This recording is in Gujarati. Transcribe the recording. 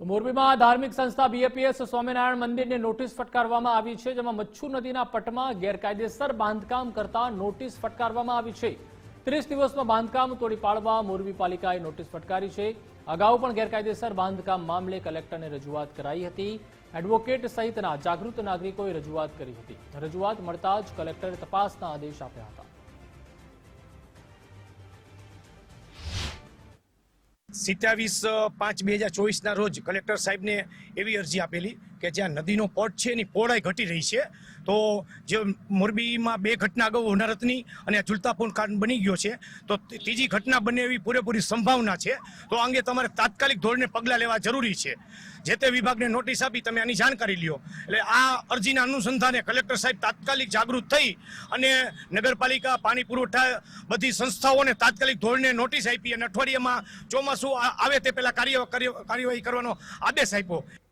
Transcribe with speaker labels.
Speaker 1: તો મોરબીમાં ધાર્મિક સંસ્થા બીએપીએસ સ્વામિનારાયણ મંદિરને નોટિસ ફટકારવામાં આવી છે, જેમાં મચ્છુ નદીના પટમાં ગેરકાયદેસર બાંધકામ કરતા નોટિસ ફટકારવામાં આવી છે. ત્રીસ દિવસમાં બાંધકામ તોડી પાડવા મોરબી પાલિકાએ નોટિસ ફટકારી છે. અગાઉ પણ ગેરકાયદેસર બાંધકામ મામલે કલેક્ટરને રજૂઆત કરાઈ હતી. એડવોકેટ સહિતના જાગૃત નાગરિકોએ રજૂઆત કરી હતી. રજૂઆત મળતા જ કલેક્ટરે તપાસના આદેશ આપ્યા હતા.
Speaker 2: સિત્યાવીસ પાંચ બે હજાર ચોવીસના રોજ કલેક્ટર સાહેબને એવી અરજી આપેલી કે જ્યાં નદીનો પટ છે, એની પહોળાઈ ઘટી રહી છે. તો જે મોરબીમાં બે ઘટના અગાઉ હોનારતની અને ઝુલતાપૂર્ણ કાંડ બની ગયો છે, તો ત્રીજી ઘટના બને એવી પૂરેપૂરી સંભાવના છે. તો અંગે તમારે તાત્કાલિક ધોરણે પગલાં લેવા જરૂરી છે. જે તે વિભાગને નોટિસ આપી તમે આની જાણકારી લ્યો. એટલે આ અરજીના અનુસંધાને કલેક્ટર સાહેબ તાત્કાલિક જાગૃત થઈ અને નગરપાલિકા, પાણી પુરવઠા બધી સંસ્થાઓને તાત્કાલિક ધોરણે નોટિસ આપી અને અઠવાડિયામાં ચોમાસું આવે તે પહેલા કાર્ય, કાર્ય- કાર્યવાહી કરવાનો આદેશ આપ્યો.